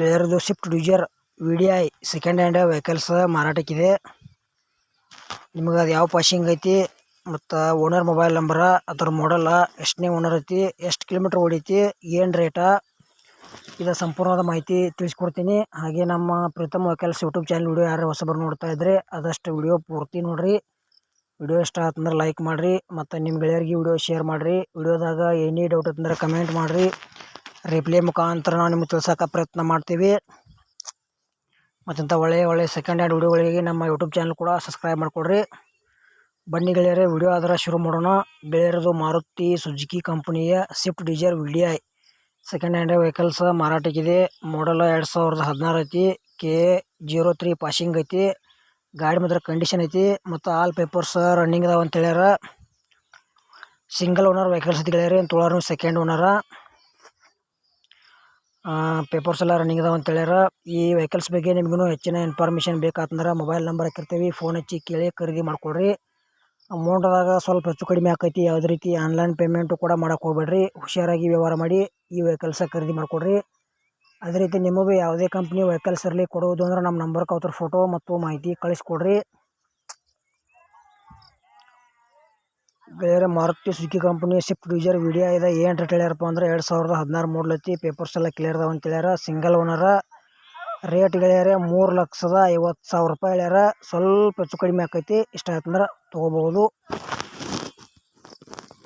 ಗೆಳೆಯರದು Swift Dzire V D I second hand vehicles ಮಾರಾಟಕ್ಕಿದೆ. ನಿಮಗೆ ಅದು ಯಾವ ಪಾಸಿಂಗ್ ಐತಿ ಮತ್ತು ಓನರ್ ಮೊಬೈಲ್ ನಂಬರ ಅದ್ರ ಮಾಡಲ್ಲ ಎಷ್ಟನೇ ಓನರ್ ಐತಿ, ಎಷ್ಟು ಕಿಲೋಮೀಟ್ರ್ ಓಡೈತಿ, ಏನು ರೇಟ ಇದು ಸಂಪೂರ್ಣವಾದ ಮಾಹಿತಿ ತಿಳಿಸ್ಕೊಡ್ತೀನಿ. ಹಾಗೆ ನಮ್ಮ Pritam vehicles YouTube channel video ಯಾರು ಹೊಸಬರು ನೋಡ್ತಾ ಇದ್ರೆ ಆದಷ್ಟು ವಿಡಿಯೋ ಪೂರ್ತಿ ನೋಡಿರಿ. ವಿಡಿಯೋ ಇಷ್ಟ ಆತಂದ್ರೆ ಲೈಕ್ ಮಾಡಿರಿ, ಮತ್ತು ನಿಮ್ಮ ಗೆಳೆಯರಿಗೆ ವಿಡಿಯೋ ಶೇರ್ ಮಾಡಿರಿ. ವಿಡಿಯೋದಾಗ ಏನೇ ಡೌಟ್ ಅಂತಂದ್ರೆ ಕಮೆಂಟ್ ಮಾಡಿರಿ. ರಿಪ್ಲೈ ಮುಖಾಂತರ ನಾವು ನಿಮ್ಗೆ ತಿಳ್ಸೋಕೆ ಪ್ರಯತ್ನ ಮಾಡ್ತೀವಿ. ಮತ್ತಿಂಥ ಒಳ್ಳೆಯ ಒಳ್ಳೆಯ ಸೆಕೆಂಡ್ ಹ್ಯಾಂಡ್ ವೀಡಿಯೋಗಳಿಗೆ ನಮ್ಮ ಯೂಟ್ಯೂಬ್ ಚಾನಲ್ ಕೂಡ ಸಬ್ಸ್ಕ್ರೈಬ್ ಮಾಡಿಕೊಡ್ರಿ. ಬನ್ನಿ ಗೆಳೆಯರೆ ವಿಡಿಯೋ ಆದ್ರೆ ಶುರು ಮಾಡೋಣ. ಗೆಳೆಯರದು ಮಾರುತಿ ಸುಜುಕಿ ಕಂಪನಿಯ Swift Dzire V D I second hand vehicles ಮಾರಾಟಕ್ಕಿದೆ model ಎರಡು ಸಾವಿರದ ಹದಿನಾರು ಐತಿ. ಕೆ ಜೀರೋ ತ್ರೀ ಪಾಸಿಂಗ್ ಐತಿ. ಗಾಡಿ ಮಾತ್ರ ಕಂಡೀಷನ್ ಐತಿ. ಮತ್ತು ಆಲ್ ಪೇಪರ್ಸ್ ರನ್ನಿಂಗ್ ಅದಾವ ಅಂತ ಹೇಳ್ಯಾರ. ಸಿಂಗಲ್ ಓನರ್ ವೆಹಿಕಲ್ಸ್ ಐತಿ ಗೆಳೆಯರಿ, ತೊಳಾರು ಸೆಕೆಂಡ್ ಓನರ ಪೇಪರ್ಸ್ ಎಲ್ಲ ರನ್ನಿಂಗ್ ಅದಾವ ಅಂತ ಹೇಳ್ಯಾರ. ಈ ವೆಹಿಕಲ್ಸ್ ಬಗ್ಗೆ ನಿಮಗೂ ಹೆಚ್ಚಿನ ಇನ್ಫಾರ್ಮೇಷನ್ ಬೇಕಾತಂದ್ರೆ ಮೊಬೈಲ್ ನಂಬರ್ ಹಾಕಿರ್ತೀವಿ. ಫೋನ್ ಹಚ್ಚಿ ಕೇಳಿ ಖರೀದಿ ಮಾಡ್ಕೊಳ್ರಿ ಅಮೌಂಟ್ದಾಗ ಸ್ವಲ್ಪ ಹೆಚ್ಚು ಕಡಿಮೆ ಆಕೈತಿ. ಯಾವುದೇ ರೀತಿ ಆನ್ಲೈನ್ ಪೇಮೆಂಟು ಕೂಡ ಮಾಡೋಕೆ ಹೋಗ್ಬೇಡ್ರಿ. ಹುಷಾರಾಗಿ ವ್ಯವಹಾರ ಮಾಡಿ ಈ ವೆಹಿಕಲ್ಸ ಖರೀದಿ ಮಾಡಿಕೊಡ್ರಿ. ಅದೇ ರೀತಿ ನಿಮಗೂ ಯಾವುದೇ ಕಂಪ್ನಿ ವೆಹಿಕಲ್ಸ್ ಇರಲಿ ಕೊಡುವುದು ಅಂದ್ರೆ ನಮ್ಮ ನಂಬರ್ಗೆ ಅವ್ರ ಫೋಟೋ ಮತ್ತು ಮಾಹಿತಿ ಕಳಿಸ್ಕೊಡ್ರಿ. ಬೇರೆ Maruti Suzuki company Swift Dzire video ಇದೆ. ಏನು ರೇಟ್ ಹೇಳ್ಯಾರಪ್ಪ ಅಂದ್ರೆ ಎರಡು ಸಾವಿರದ ಹದಿನಾರು ಮೂರು ಐತಿ. ಪೇಪರ್ಸ್ ಎಲ್ಲ ಕ್ಲಿಯರ್ ಅದಾವ ಅಂತ ಹೇಳ್ಯಾರ. ಸಿಂಗಲ್ ಓನರ ರೇಟ್ ಗೆಳೆಯರೆ ಮೂರು ಲಕ್ಷದ ಐವತ್ತು ಸಾವಿರ ರೂಪಾಯಿ ಹೇಳ್ಯಾರ. ಸ್ವಲ್ಪ ಹೆಚ್ಚು ಕಡಿಮೆ ಆಕೈತಿ. ಇಷ್ಟ ಆಯ್ತಂದ್ರೆ ತೊಗೋಬೋದು